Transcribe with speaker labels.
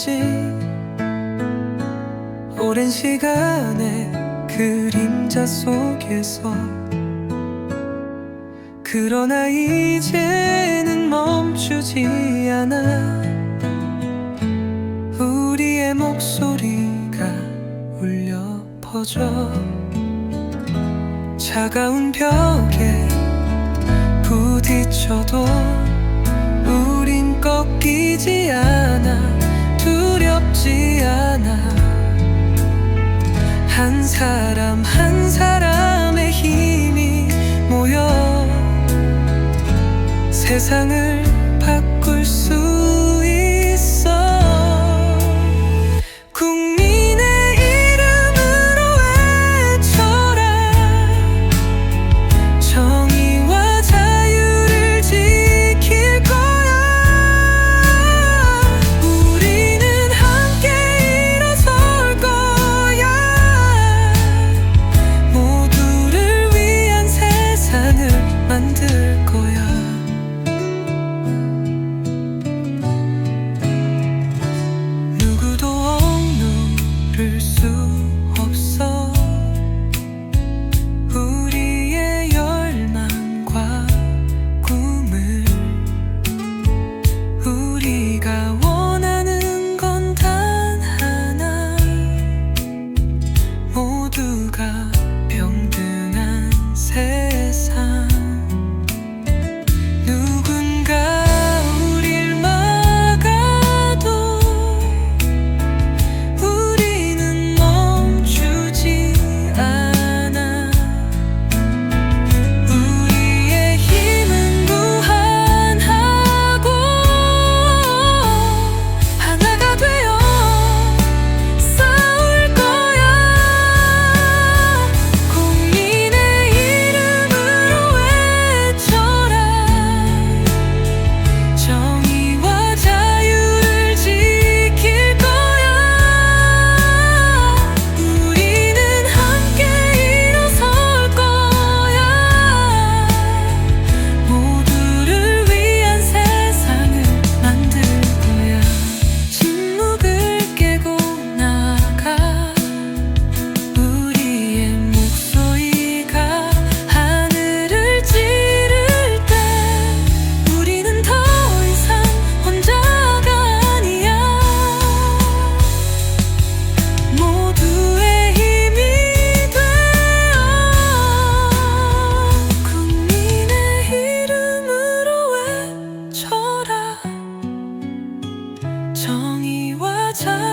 Speaker 1: 있지 오랜 시간의 그림자 속에서 그러나 이제는 멈추지 않아 우리의 목소리가 울려 퍼져 차가운 벽에 부딪혀도 우린 꺾이 한 사람 한 사람의 힘이 모여 세상을 정의와 자